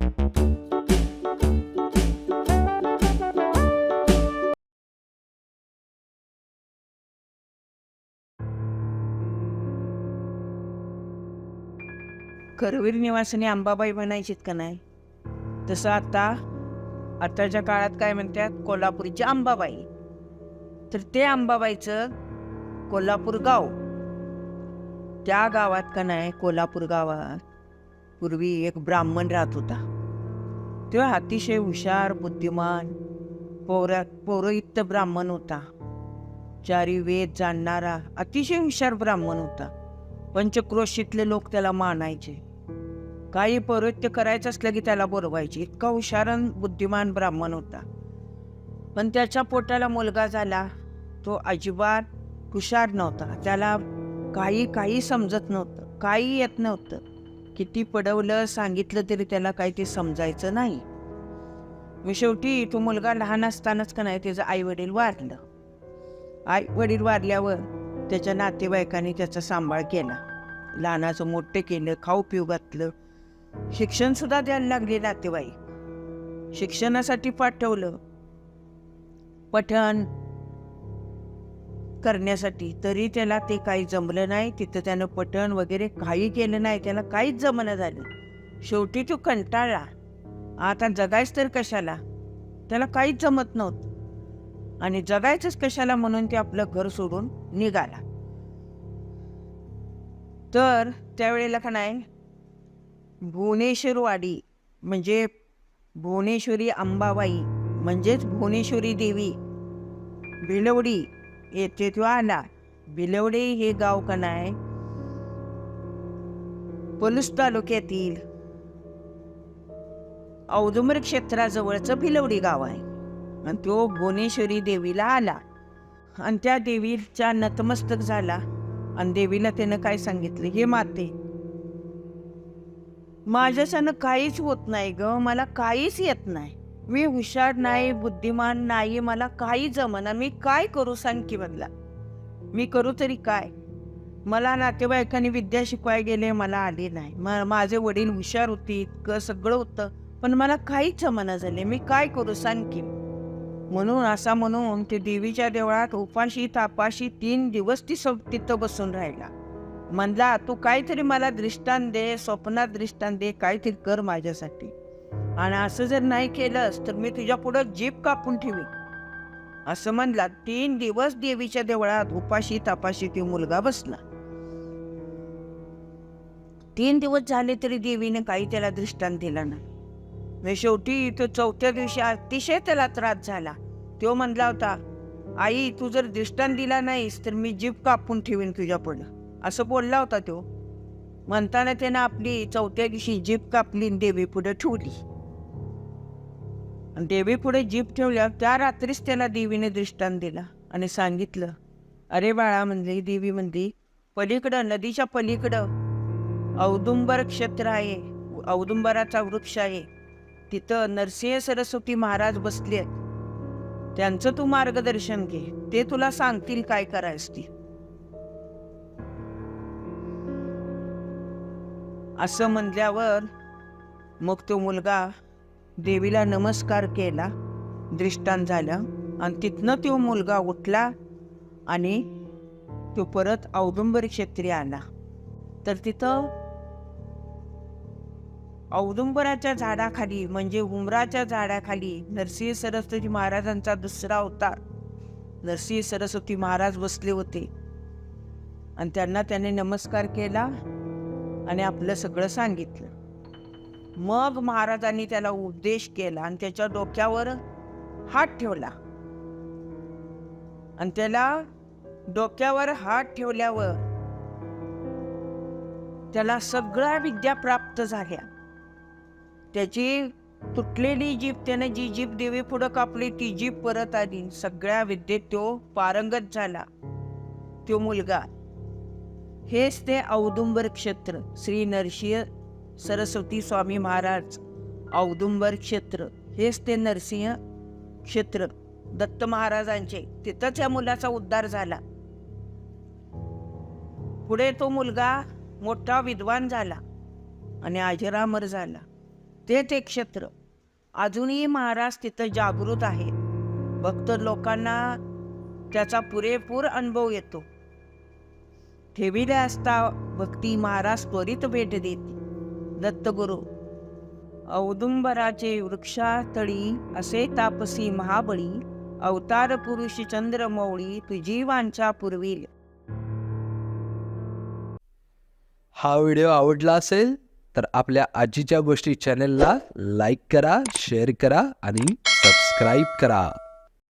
करवीर निवासाने अंबाबाई म्हणायचीत का नाही? तसं आता आताच्या काळात काय म्हणतात कोल्हापूरची अंबाबाई तर ते अंबाबाईचं कोल्हापूर गाव. त्या गावात का नाही? कोल्हापूर गावात. पूर्वी एक ब्राह्मण राहत होता. तो अतिशय हुशार बुद्धिमान पौरा पौरोहित्य ब्राह्मण होता. चारी वेद जाणणारा अतिशय हुशार ब्राह्मण होता. पंचक्रोशीतले लोक त्याला मानायचे. काही पौरोहित्य करायचं असलं की त्याला बोलवायचे. इतका हुशार बुद्धिमान ब्राह्मण होता. पण त्याच्या पोटाला मुलगा झाला. तो अजिबात हुशार नव्हता. त्याला काही काही समजत नव्हतं. काही येत नव्हतं. किती पडवलं सांगितलं तरी त्याला काही ते समजायचं नाही. मी शेवटी तो मुलगा लहान असतानाच का नाही? त्याचं आई वडील वारलं. आई वडील वारल्यावर त्याच्या नातेवाईकांनी त्याचा सांभाळ केला. लहानाचं मोठं केलं खाऊ पिऊ घातलं. शिक्षण सुद्धा द्यायला लागले नातेवाईक. शिक्षणासाठी पाठवलं. पठण करण्यासाठी. तरी त्याला ते काही जमलं नाही. तिथं त्यानं पठण वगैरे काही केलं नाही. त्याला काहीच जमणं झालं शेवटी तो कंटाळला. आता जगायच तर कशाला? त्याला काहीच जमत नव्हतं. आणि जगायचंच कशाला म्हणून ते आपलं घर सोडून निघाला. तर त्यावेळेला का नाही? भुवनेश्वरवाडी म्हणजे भुवनेश्वरी अंबाबाई म्हणजेच भुवनेश्वरी देवी भिलवडी येथे तो आला बिलवडे हे गाव का नाही पलूस तालुक्यातील औदुंबर क्षेत्राजवळचं भिलवडी गाव आहे. आणि तो भुवनेश्वरी देवीला आला. आणि त्या देवीच्या नतमस्तक झाला. आणि देवीला त्यानं काय सांगितलं? हे माते. माझ्याच्यानं काहीच होत नाही ग. मला काहीच येत नाही. मी हुशार नाही बुद्धिमान नाही मला काही जमना. मी काय करू सांग की बदला मी करू तरी काय? मला नातेवाईकांनी विद्या शिकवाय गेले मला आले नाही. मा- माझे वडील हुशार होती इतकं सगळं होतं पण मला काहीच जमना झाले. मी काय करू सांग की म्हणून असा म्हणून ते देवीच्या देवळात उपाशी तापाशी तीन दिवस ती सब तिथं बसून राहिला. म्हणला तू काहीतरी मला दृष्टांत दे स्वप्नात दृष्टांत दे काहीतरी कर माझ्यासाठी. आणि असं जर नाही केलंस तर मी तुझ्या पुढं जीप कापून ठेवी असं म्हणला तीन दिवस देवीच्या देवळात उपाशी तापाशी ती मुलगा बसला. तीन दिवस झाले तरी देवीने काही त्याला दृष्टांत दिला नाही. शेवटी तो चौथ्या दिवशी अतिशय त्याला त्रास झाला. तो म्हणला होता आई तू जर दृष्टांत दिला नाहीस तर मी जीप कापून ठेवीन तुझ्या पुढं. असं बोलला होता तो. म्हणताना त्यानं आपली चौथ्या दिवशी जीप कापली देवी पुढे ठेवली. आणि देवी पुढे जीप ठेवल्या त्या रात्रीच त्याला देवीने दृष्टांत दिला आणि सांगितलं अरे बाळा म्हणली देवी म्हणली पलीकडं नदीच्या पलीकडं औदुंबर क्षेत्र आहे औदुंबराचा वृक्ष आहे. तिथं नरसिंह सरस्वती महाराज बसले आहेत त्यांचं तू मार्गदर्शन घे. ते तुला सांगतील काय करायचं ती. असं म्हणल्यावर मग तो मुलगा देवीला नमस्कार केला दृष्टांत झालं आणि तिथनं तो मुलगा उठला आणि तो परत औदुंबर क्षेत्री आला. तर तिथं औदुंबराच्या झाडाखाली म्हणजे उमराच्या झाडाखाली नरसिंह सरस्वती महाराजांचा दुसरा अवतार नरसिंह सरस्वती महाराज बसले होते. आणि त्यांना त्याने नमस्कार केला. आणि आपलं सगळं सांगितलं. मग महाराजांनी त्याला उपदेश केला आणि त्याच्या डोक्यावर हात ठेवला. आणि त्याला डोक्यावर हात ठेवल्यावर त्याला सगळ्या विद्या प्राप्त झाल्या. त्याची तुटलेली जीभ त्याने जी जीभ देवी पुढं कापली ती जीभ परत आली. सगळ्या विद्येत तो पारंगत झाला. तो मुलगा. हेच ते औदुंबर क्षेत्र श्री नरसिंह सरस्वती स्वामी महाराज. औदुंबर क्षेत्र हेच ते नरसिंह क्षेत्र दत्त महाराजांचे. तिथंच या मुलाचा उद्धार झाला. पुढे तो मुलगा मोठा विद्वान झाला आणि अजरामर झाला. ते ते क्षेत्र. अजूनही महाराज तिथं जागृत आहे भक्त लोकांना त्याचा पुरेपूर अनुभव येतो. ठेविले असता भक्ती महाराज त्वरित भेट देते दत्तगुरु औदुंबराचे वृक्षातळी असे तापसी महाबळी अवतार पुरुष चंद्रमौळी तुझी वांछा पूर्वी हा व्हिडिओ आवडला असेल तर आपल्या आजीच्या गोष्टी चॅनलला लाईक करा शेअर करा आणि सबस्क्राईब करा.